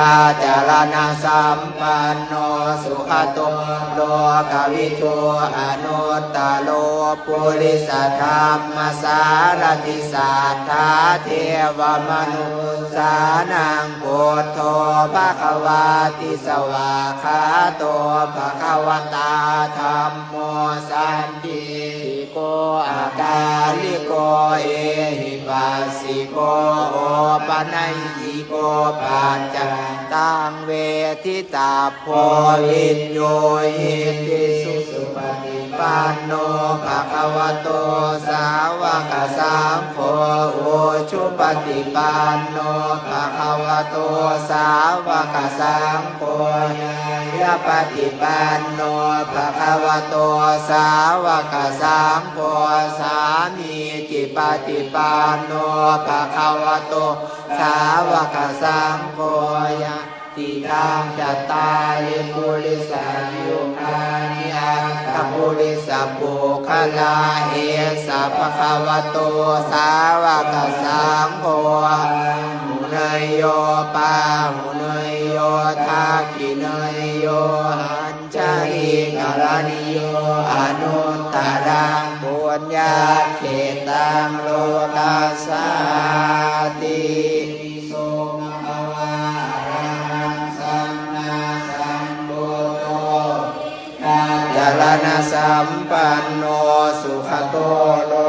อาจารณสัมปันโนสุขโตโลกวิทูอนุตตโลปุริสธรรมสารติสัทธาเทวมนุสานังพุทโธภะคะวาติสวาคาโตภะคะวตาธรรมโมสันติ กอาการิโกเอหิปัสสิโกโอปนัยยิโกปัจจตังเวทิตาโพวินโยหิติสุสุปฏิปันโนภะคะวะโตสั โฆโอชุปฏิปันโนภะคะวะโตสาวกสังโฆยะปฏิปันโนภะคะวะโตสาวกสังโฆสามีจิปฏิปันโนภะคะวะโตสาวกสังโฆยะติทางจัตตาริปุริสา ปุคลาเอสะภะคะวะโตสาวกสังโฆมุเนยโยปามุเนยโยทาคิเนยโยหันจาริกาลานิโยอนุตตรังปุญญาเขตังโลกา สัมปันโนสุขโตโล